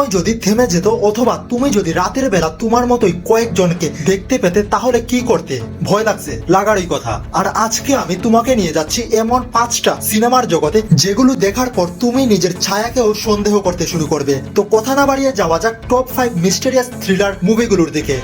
সময় যদি থেমে যেত অথবা তুমি যদি রাতের বেলা তোমার মতোই কয়েকজনকে দেখতে পেতে, তাহলে কি করতে? ভয় লাগছে লাগারই কথা। আর আজকে আমি তোমাকে নিয়ে যাচ্ছি এমন পাঁচটা সিনেমার জগতে, যেগুলো দেখার পর তুমি নিজের ছায়াকেও সন্দেহ করতে শুরু করবে। তো কথা না বাড়িয়ে যাওয়া যাক টপ ফাইভ মিস্টেরিয়াস থ্রিলার মুভিগুলোর দিকে।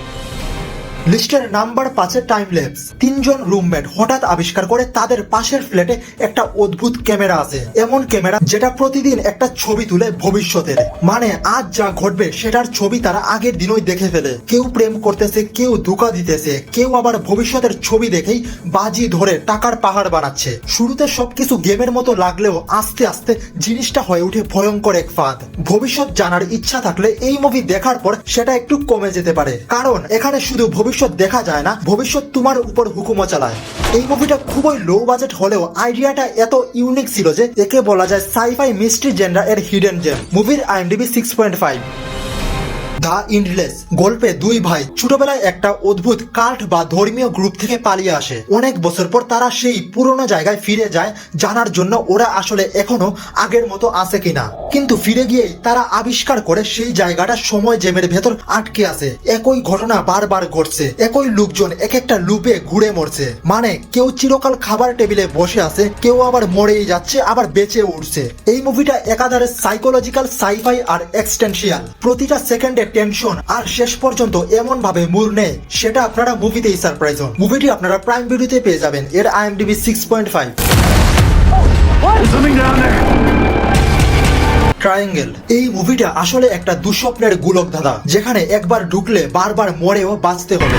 লিস্টের নাম্বার পাঁচে টাইম ল্যাপস তিনজন রুমমেট হঠাৎ আবিষ্কার করে তাদের পাশের ফ্ল্যাটে একটা অদ্ভুত ক্যামেরা আছে। এমন ক্যামেরা যেটা প্রতিদিন একটা ছবি তুলে ভবিষ্যতের। মানে আজ যা ঘটবে সেটার ছবি তারা আগের দিনই দেখে ফেলে। কেউ প্রেম করতেছে, কেউ ধোকা দিতেছে, কেউ আবার ভবিষ্যতের ছবি দেখেই বাজি ধরে টাকার পাহাড় বানাচ্ছে। শুরুতে সবকিছু গেমের মতো লাগলেও আস্তে আস্তে জিনিসটা হয়ে ওঠে ভয়ঙ্কর এক ফাঁদ। ভবিষ্যৎ জানার ইচ্ছা থাকলে এই মুভি দেখার পর সেটা একটু কমে যেতে পারে। কারণ এখানে শুধু ভবিষ্যৎ দেখা যায় না, ভবিষ্যৎ তোমার উপর হুকুমও চালায়। এই মুভিটা খুবই লো বাজেট হলেও আইডিয়াটা এত ইউনিক ছিল যে একে বলা যায় সাইফাই মিস্ট্রি জেন্ডার এর হিডেন জেম মুভির IMDb six point five the endless গল্পে দুই ভাই ছোটবেলায় একটা অদ্ভুত কাল্ট বা ধর্মীয় গ্রুপ থেকে পালিয়ে আসে। অনেক বছর পর তারা সেই পুরনো জায়গায় ফিরে যায়, জানার জন্য ওরা আসলে এখনও আগের মতো আছে কিনা। কিন্তু ফিরে গিয়েই তারা আবিষ্কার করে সেই জায়গাটা সময় জেমের ভেতর আটকে আছে। একই ঘটনা বারবার ঘটছে। একই লোকজন এক একটা লুপে ঘুরে মরছে। মানে কেউ চিরকাল খাবার টেবিলে বসে আছে, কেউ আবার মরেই যাচ্ছে, আবার বেঁচে উঠছে। এই মুভিটা একাধারে সাইকোলজিক্যাল সাইফাই আর এক্সটেনশিয়াল প্রতিটা সেকেন্ডে টেনশন, আর শেষ পর্যন্ত এমন ভাবে মুর নেয় সেটা আপনারা মুভিতেই সারপ্রাইজ হন মুভিটি আপনারা প্রাইম ভিডিওতে পেয়ে যাবেন, এর I M IMDb six point five. Triangle এই মুভিটা আসলে একটা দুঃস্বপ্নের গুলক দাদা, যেখানে একবার ঢুকলে বারবার মরেও বাঁচতে হবে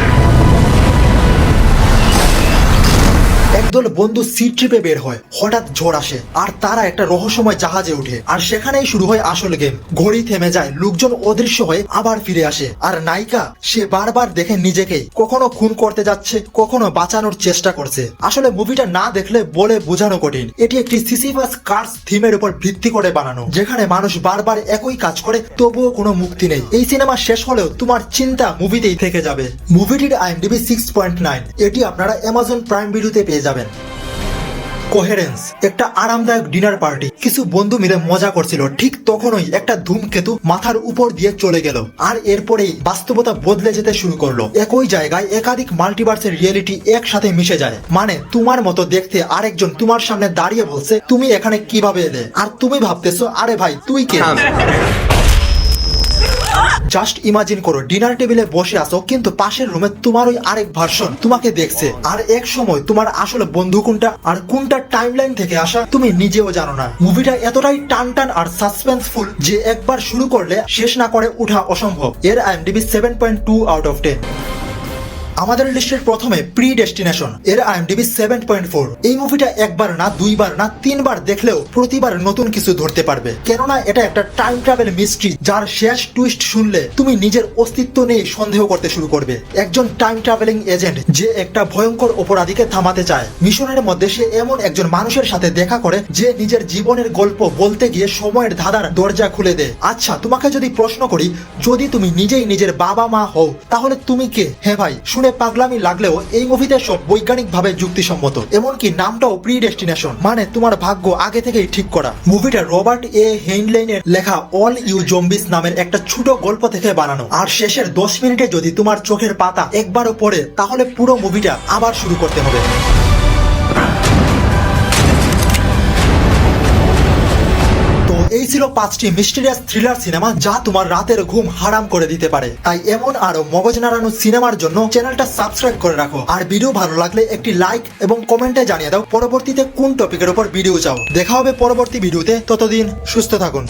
একদল বন্ধু সি ট্রিপে বের হয়। হঠাৎ ঝড় আসে, আর তারা একটা রহস্যময় জাহাজে উঠে আর সেখানেই শুরু হয় আসল গেম ঘড়ি থেমে যায়, লোকজন অদৃশ্য হয়ে আবার ফিরে আসে। আর নায়িকা, সে বারবার দেখে নিজেকেই। কখনো খুন করতে যাচ্ছে, কখনো বাঁচানোর চেষ্টা করছে। আসলে মুভিটা না দেখলে বলে বোঝানো কঠিন। এটি একটি সিসিফাস কার্স থিমের উপর ভিত্তি করে বানানো, যেখানে মানুষ বারবার একই কাজ করে, তবুও কোনো মুক্তি নেই। এই সিনেমা শেষ হলেও তোমার চিন্তা মুভিতেই থেকে যাবে। মুভিটির আইএমডিবি সিক্স পয়েন্ট নাইন এটি আপনারা অ্যামাজন প্রাইম ভিডিওতে পেয়ে যাবেন। কোহেরেন্স একটা আরামদায়ক ডিনার পার্টি কিছু বন্ধু মিলে মজা করছিল। ঠিক তখনই একটা ধূমকেতু মাথার উপর দিয়ে চলে গেল। আর এরপরেই বাস্তবতা বদলে যেতে শুরু করল। একই জায়গায় একাধিক মাল্টিভার্সের রিয়েলিটি একসাথে মিশে যায়। মানে তোমার মতো দেখতে আরেকজন তোমার সামনে দাঁড়িয়ে বলছে, তুমি এখানে কীভাবে এলে? আর তুমি ভাবতেছো, আরে ভাই, তুই কে? জাস্ট ইমাজিন করো ডিনার টেবিলে বসে আছো, কিন্তু পাশের রুমে তোমার ওই আরেক ভার্সন তোমাকে দেখছে। আর এক সময় তোমার আসলে বন্ধু কোনটা আর কোনটা টাইমলাইন থেকে আসা তুমি নিজেও জানো না। মুভিটা এতটাই টান টান আর সাসপেন্সফুল যে একবার শুরু করলে শেষ না করে উঠা অসম্ভব। এর IMDb seven point two out of ten আমাদের লিস্টের প্রথমে প্রি ডেস্টিনেশন এর আইএমডিবি সেভেন পয়েন্ট ফোর এই মুভিটা একবার না, দুইবার না, তিনবার দেখলেও প্রতিবার নতুন কিছু ধরতে পারবে। কেননা এটা একটা টাইম ট্রাভেল মিস্ট্রি যার শেষ টুইস্ট শুনলে তুমি নিজের অস্তিত্ব নিয়ে সন্দেহ করতে শুরু করবে। একজন টাইম ট্রাভেলিং এজেন্ট যে একটা ভয়ঙ্কর অপরাধীকে থামাতে চায়, মিশনের মধ্যে সে এমন একজন মানুষের সাথে দেখা করে যে নিজের জীবনের গল্প বলতে গিয়ে সময়ের ধাঁধার দরজা খুলে দেয়। আচ্ছা তোমাকে যদি প্রশ্ন করি, যদি তুমি নিজেই নিজের বাবা মা হও, তাহলে তুমি কে? হ্যাঁ ভাই, শুনে পাগলামি লাগলেও এই মুভিতে সব বৈজ্ঞানিক ভাবে যুক্তিসম্মত। এমনকি নামটাও প্রি ডেস্টিনেশন মানে তোমার ভাগ্য আগে থেকেই ঠিক করা। মুভিটা রবার্ট এ হেইনলাইনের লেখা অল ইউ জম্বিস নামের একটা ছোট গল্প থেকে বানানো। আর শেষের দশ মিনিটে যদি তোমার চোখের পাতা একবারও পড়ে, তাহলে পুরো মুভিটা আবার শুরু করতে হবে। এই ছিল পাঁচটি মিস্টিরিয়াস থ্রিলার সিনেমা যা তোমার রাতের ঘুম হারাম করে দিতে পারে। তাই এমন আরও মগজ নাড়ানো সিনেমার জন্য চ্যানেলটা সাবস্ক্রাইব করে রাখো। আর ভিডিও ভালো লাগলে একটি লাইক এবং কমেন্টে জানিয়ে দাও পরবর্তীতে কোন টপিকের উপর ভিডিও চাও। দেখা হবে পরবর্তী ভিডিওতে ততদিন সুস্থ থাকুন।